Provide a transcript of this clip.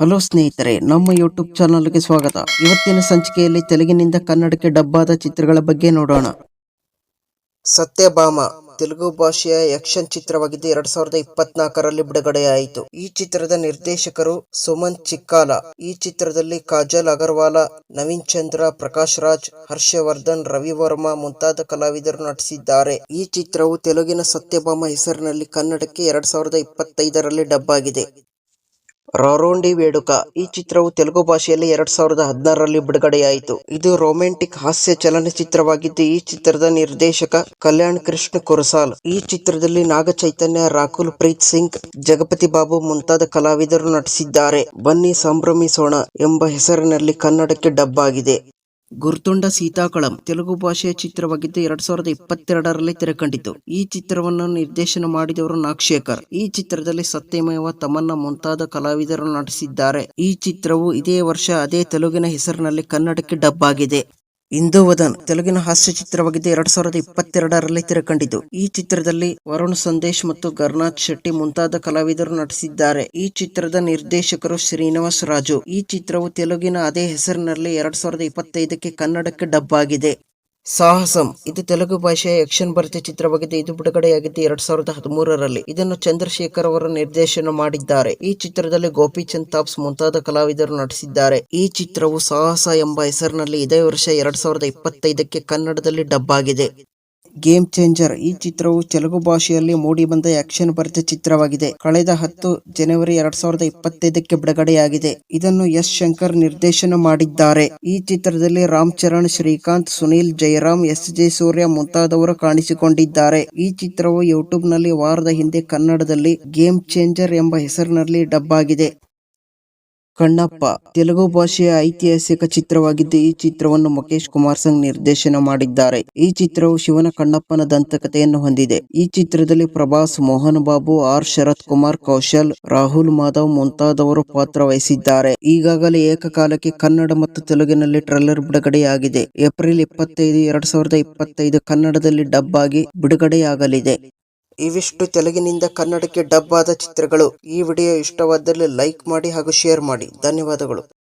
Hello ಸ್ನೇಹಿತರೆ, ನಮ್ಮ YouTube ಚಾನಲ್ಗೆ ಸ್ವಾಗತ. ಇವತ್ತಿನ ಸಂಚಿಕೆಯಲ್ಲಿ ತೆಲುಗಿನಿಂದ ಕನ್ನಡಕ್ಕೆ ಡಬ್ಬಾದ ಚಿತ್ರಗಳ ಬಗ್ಗೆ ನೋಡೋಣ. ಸತ್ಯಭಾಮ, ತೆಲುಗು ಭಾಷೆಯ ಯಕ್ಷನ್ ಚಿತ್ರವಾಗಿದ್ದು ಎರಡ್ ಸಾವಿರದ ಇಪ್ಪತ್ನಾಲ್ಕರಲ್ಲಿ ಬಿಡುಗಡೆಯಾಯಿತು. ಈ ಚಿತ್ರದ ನಿರ್ದೇಶಕರು ಸುಮನ್ ಚಿಕ್ಕಾಲ, ಈ ಚಿತ್ರದಲ್ಲಿ ಕಾಜಲ್ ಅಗರ್ವಾಲ, ನವೀನ್ ಚಂದ್ರ, ಪ್ರಕಾಶ್ ರಾಜ್, ಹರ್ಷವರ್ಧನ್, ರವಿ ವರ್ಮಾ ಮುಂತಾದ ಕಲಾವಿದರು ನಟಿಸಿದ್ದಾರೆ. ಈ ಚಿತ್ರವು ತೆಲುಗಿನ ಸತ್ಯಭಾಮ ಹೆಸರಿನಲ್ಲಿ ಕನ್ನಡಕ್ಕೆ ಎರಡ್ ಸಾವಿರದ ಇಪ್ಪತ್ತೈದರಲ್ಲಿ ಡಬ್ ಆಗಿದೆ ರಾರೋಂಡಿ ವೇಡುಕ. ಈ ಚಿತ್ರವು ತೆಲುಗು ಭಾಷೆಯಲ್ಲಿ ಎರಡ್ ಸಾವಿರದ ಹದಿನಾರರಲ್ಲಿ ಬಿಡುಗಡೆಯಾಯಿತು. ಇದು ರೊಮ್ಯಾಂಟಿಕ್ ಹಾಸ್ಯ ಚಲನಚಿತ್ರವಾಗಿದ್ದು, ಈ ಚಿತ್ರದ ನಿರ್ದೇಶಕ ಕಲ್ಯಾಣ್ ಕೃಷ್ಣ ಕುರಸಾಲ್. ಈ ಚಿತ್ರದಲ್ಲಿ ನಾಗ ಚೈತನ್ಯ ರಾಕುಲ್ ಪ್ರೀತ್ ಸಿಂಗ್, ಜಗಪತಿ ಬಾಬು ಮುಂತಾದ ಕಲಾವಿದರು ನಟಿಸಿದ್ದಾರೆ. ಬನ್ನಿ ಸಂಭ್ರಮಿಸೋಣ ಎಂಬ ಹೆಸರಿನಲ್ಲಿ ಕನ್ನಡಕ್ಕೆ ಡಬ್ ಆಗಿದೆ. ಗುರ್ತುಂಡ ಸೀತಾಕಳಂ ತೆಲುಗು ಭಾಷೆಯ ಚಿತ್ರವಾಗಿದ್ದು ಎರಡ್ ಸಾವಿರದ ಇಪ್ಪತ್ತೆರಡರಲ್ಲಿ ತೆರೆಕಂಡಿತು ಈ ಚಿತ್ರವನ್ನು ನಿರ್ದೇಶನ ಮಾಡಿದವರು ನಾಗಶೇಖರ್. ಈ ಚಿತ್ರದಲ್ಲಿ ಸತ್ಯಮೇವ ತಮನ್ನ ಮುಂತಾದ ಕಲಾವಿದರು ನಟಿಸಿದ್ದಾರೆ. ಈ ಚಿತ್ರವು ಇದೇ ವರ್ಷ ಅದೇ ತೆಲುಗಿನ ಹೆಸರಿನಲ್ಲಿ ಕನ್ನಡಕ್ಕೆ ಡಬ್ ಆಗಿದೆ. ಇಂದುವದನ್ ತೆಲುಗಿನ ಹಾಸ್ಯ ಚಿತ್ರವಾಗಿದ್ದು ಎರಡ್ ಸಾವಿರದ ಇಪ್ಪತ್ತೆರಡರಲ್ಲಿ ತೆರೆಕಂಡಿತು ಈ ಚಿತ್ರದಲ್ಲಿ ವರುಣ್ ಸಂದೇಶ್ ಮತ್ತು ಗರ್ನಾಥ್ ಶೆಟ್ಟಿ ಮುಂತಾದ ಕಲಾವಿದರು ನಟಿಸಿದ್ದಾರೆ. ಈ ಚಿತ್ರದ ನಿರ್ದೇಶಕರು ಶ್ರೀನಿವಾಸ್ ರಾಜು. ಈ ಚಿತ್ರವು ತೆಲುಗಿನ ಅದೇ ಹೆಸರಿನಲ್ಲಿ ಎರಡ್ ಸಾವಿರದ ಇಪ್ಪತ್ತೈದಕ್ಕೆ ಕನ್ನಡಕ್ಕೆ ಡಬ್ ಆಗಿದೆ. ಸಾಹಸಂ. ಇದು ತೆಲುಗು ಭಾಷೆಯ ಆಕ್ಷನ್ ಭರಿತ ಚಿತ್ರವಾಗಿದ್ದು ಇದು ಬಿಡುಗಡೆಯಾಗಿದ್ದು ಎರಡ್ ಸಾವಿರದ ಹದಿಮೂರರಲ್ಲಿ. ಇದನ್ನು ಚಂದ್ರಶೇಖರ್ ಅವರು ನಿರ್ದೇಶನ ಮಾಡಿದ್ದಾರೆ. ಈ ಚಿತ್ರದಲ್ಲಿ ಗೋಪಿಚಂದ್ ತಾಪ್ಸ್ ಮುಂತಾದ ಕಲಾವಿದರು ನಟಿಸಿದ್ದಾರೆ. ಈ ಚಿತ್ರವು ಸಾಹಸ ಎಂಬ ಹೆಸರಿನಲ್ಲಿ ಇದೇ ವರ್ಷ ಎರಡ್ ಸಾವಿರದ ಇಪ್ಪತ್ತೈದಕ್ಕೆ ಕನ್ನಡದಲ್ಲಿ ಡಬ್ ಆಗಿದೆ. ಗೇಮ್ ಚೇಂಜರ್ ಈ ಚಿತ್ರವು ತೆಲುಗು ಭಾಷೆಯಲ್ಲಿ ಮೂಡಿಬಂದ ಆಕ್ಷನ್ ಭರಿತ ಚಿತ್ರವಾಗಿದೆ. ಕಳೆದ ಹತ್ತು ಜನವರಿ ಎರಡ್ ಸಾವಿರದ ಇಪ್ಪತ್ತೈದಕ್ಕೆ ಬಿಡುಗಡೆಯಾಗಿದೆ. ಇದನ್ನು ಎಸ್ ಶಂಕರ್ ನಿರ್ದೇಶನ ಮಾಡಿದ್ದಾರೆ. ಈ ಚಿತ್ರದಲ್ಲಿ ರಾಮ್ ಚರಣ್, ಶ್ರೀಕಾಂತ್, ಸುನೀಲ್, ಜಯರಾಮ್, ಎಸ್ ಜೆ ಸೂರ್ಯ ಮುಂತಾದವರು ಕಾಣಿಸಿಕೊಂಡಿದ್ದಾರೆ. ಈ ಚಿತ್ರವು ಯೂಟ್ಯೂಬ್ನಲ್ಲಿ ವಾರದ ಹಿಂದೆ ಕನ್ನಡದಲ್ಲಿ ಗೇಮ್ ಚೇಂಜರ್ ಎಂಬ ಹೆಸರಿನಲ್ಲಿ ಡಬ್ ಆಗಿದೆ. ಕಣ್ಣಪ್ಪ. ತೆಲುಗು ಭಾಷೆಯ ಐತಿಹಾಸಿಕ ಚಿತ್ರವಾಗಿದ್ದು ಈ ಚಿತ್ರವನ್ನು ಮುಖೇಶ್ ಕುಮಾರ್ ಸಂಗ್ ನಿರ್ದೇಶನ ಮಾಡಿದ್ದಾರೆ. ಈ ಚಿತ್ರವು ಶಿವನ ಕಣ್ಣಪ್ಪನ ದಂತಕಥೆಯನ್ನು ಹೊಂದಿದೆ. ಈ ಚಿತ್ರದಲ್ಲಿ ಪ್ರಭಾಸ್, ಮೋಹನ್ ಬಾಬು, ಆರ್. ಶರತ್ ಕುಮಾರ್, ಕೌಶಲ್, ರಾಹುಲ್ ಮಾಧವ್ ಮುಂತಾದವರು ಪಾತ್ರ ವಹಿಸಿದ್ದಾರೆ. ಈಗಾಗಲೇ ಏಕಕಾಲಕ್ಕೆ ಕನ್ನಡ ಮತ್ತು ತೆಲುಗಿನಲ್ಲಿ ಟ್ರೈಲರ್ ಬಿಡುಗಡೆಯಾಗಿದೆ. ಏಪ್ರಿಲ್ ಇಪ್ಪತ್ತೈದು, ಎರಡ್ ಸಾವಿರದ ಇಪ್ಪತ್ತೈದು ಕನ್ನಡದಲ್ಲಿ ಡಬ್ ಆಗಿ ಬಿಡುಗಡೆಯಾಗಲಿದೆ. ಇವಿಷ್ಟು ತೆಲುಗಿನಿಂದ ಕನ್ನಡಕ್ಕೆ ಡಬ್ ಆದ ಚಿತ್ರಗಳು. ಈ ವಿಡಿಯೋ ಇಷ್ಟವಾದಲ್ಲಿ ಲೈಕ್ ಮಾಡಿ ಹಾಗೂ ಶೇರ್ ಮಾಡಿ. ಧನ್ಯವಾದಗಳು.